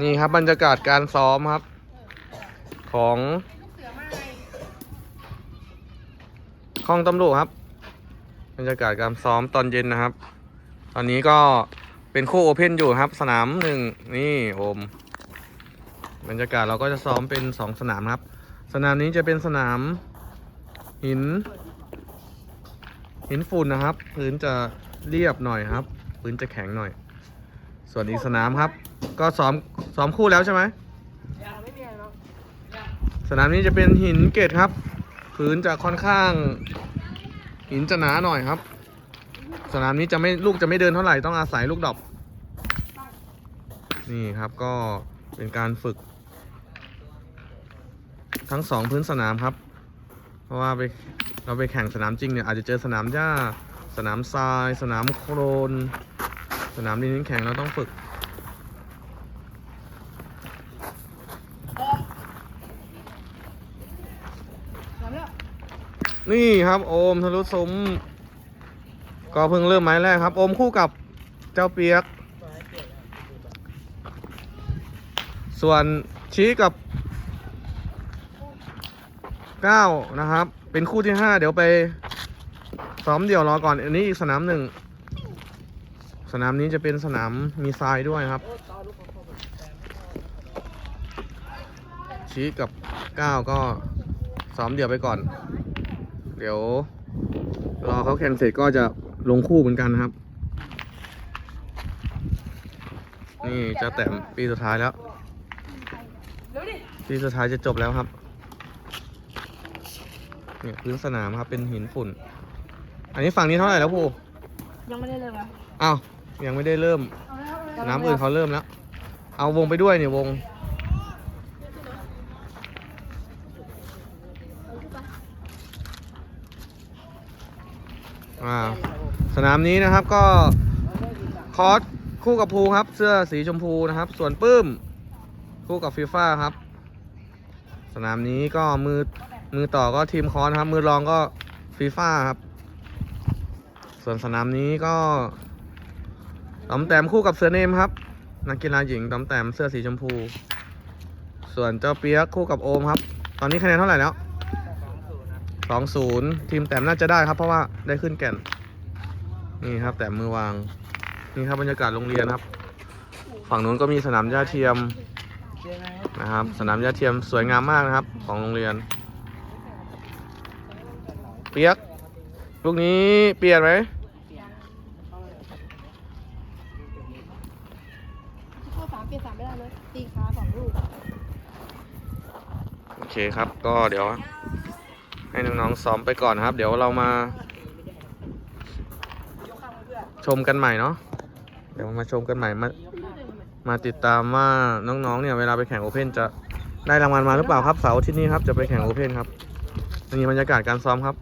นี่ครับบรรยากาศการซ้อมครับ ของห้องตำรวจครับ บรรยากาศการซ้อมตอนเย็นนะครับ ตอนนี้ก็เป็นคู่โอเพ่นอยู่ครับ สนามหนึ่งนี่โอม บรรยากาศเราก็จะซ้อมเป็นสองสนามครับ สนามนี้จะเป็นสนาม หิน หินฝุ่นนะครับ พื้นจะเรียบหน่อยครับ พื้นจะแข็งหน่อย ส่วนอีกสนามครับ ก็ซ้อมซ้อมคู่แล้วใช่ไหมสนามนี้จะเป็นหินเกตครับพื้นจะค่อนข้าง หินจะหนาหน่อยครับ สนามนี้จะไม่ลูกจะไม่เดินเท่าไหร่ต้องอาศัยลูกดอกนี่ครับก็เป็นการฝึก ทั้งสองพื้นสนามครับ เพราะว่าไปเราไปแข่งสนามจริงเนี่ยอาจจะเจอสนามหญ้าสนามทราย สนามโคลน สนามดินแข็งเราต้องฝึก นี่ครับโอมทะลุซุ้มก็เพิ่งเริ่มไม้แรกครับ โอมคู่กับเจ้าเปียก ส่วนชี้กับเก้านะครับ เป็นคู่ที่ห้าเดี๋ยวไปซ้อมเดี่ยวรอก่อน อันนี้อีกสนามหนึ่ง สนามนี้จะเป็นสนามมีทรายด้วยครับ ชี้กับก้าวก็ซ้อมเดี่ยวไปก่อน เดี๋ยว รอเขาแข่งเสร็จก็จะลงคู่เหมือนกันนะครับ นี่จะแต้มปีสุดท้ายแล้วปีสุดท้ายจะจบแล้วครับเนี่ยพื้นสนามครับเป็นหินฝุ่น อันนี้ฝั่งนี้เท่าไหร่แล้วผู้ยังไม่ได้เลยนะอ้าว ยังไม่ได้เริ่ม น้ำอื่นเขาเริ่มแล้ว เอาวงไปด้วยเนี่ยวง อ่า สนามนี้นะครับก็คอสคู่กับภูครับ เสื้อสีชมพูนะครับ ส่วนปื้ม คู่กับฟีฟ่าครับ สนามนี้ก็มือมือต่อก็ทีมคอสครับ มือรองก็ฟีฟ่าครับ ส่วนสนามนี้ก็ ตอมแต้มคู่กับเสือเนมครับ นักกีฬาหญิงตอมแต้มเสื้อสีชมพู ส่วนเจ้าเปียกคู่กับโอมครับ ตอนนี้คะแนนเท่าไหร่แล้วสองศูนย์ทีมแต้มน่าจะได้ครับ เพราะว่าได้ขึ้นแก่น นี่ครับ แต้มมือวาง นี่ครับบรรยากาศโรงเรียนครับ ฝั่งนู้นก็มีสนามหญ้าเทียมนะครับ สนามหญ้าเทียมสวยงามมากนะครับ ของโรงเรียน เปียก ลูกนี้เปลี่ยนไหม ข้อสามเป ลี่ยนสามไม่ได้เลย ตีขาสองลูกโอเคครับ ก็เดี๋ยว ให้น้องๆซ้อมไปก่อนครับ เดี๋ยวเรามา ชมกันใหม่เนาะเดี๋ยวมาชมกันใหม่มามาติดตามว่าน้องๆเนี่ยเวลาไปแข่งโอเพ่นจะได้รางวัลมาหรือเปล่าครับเสาร์อาที่นี่ครับจะไปแข่งโอเพ่นครับนี่บรรยากาศการซ้อมครับ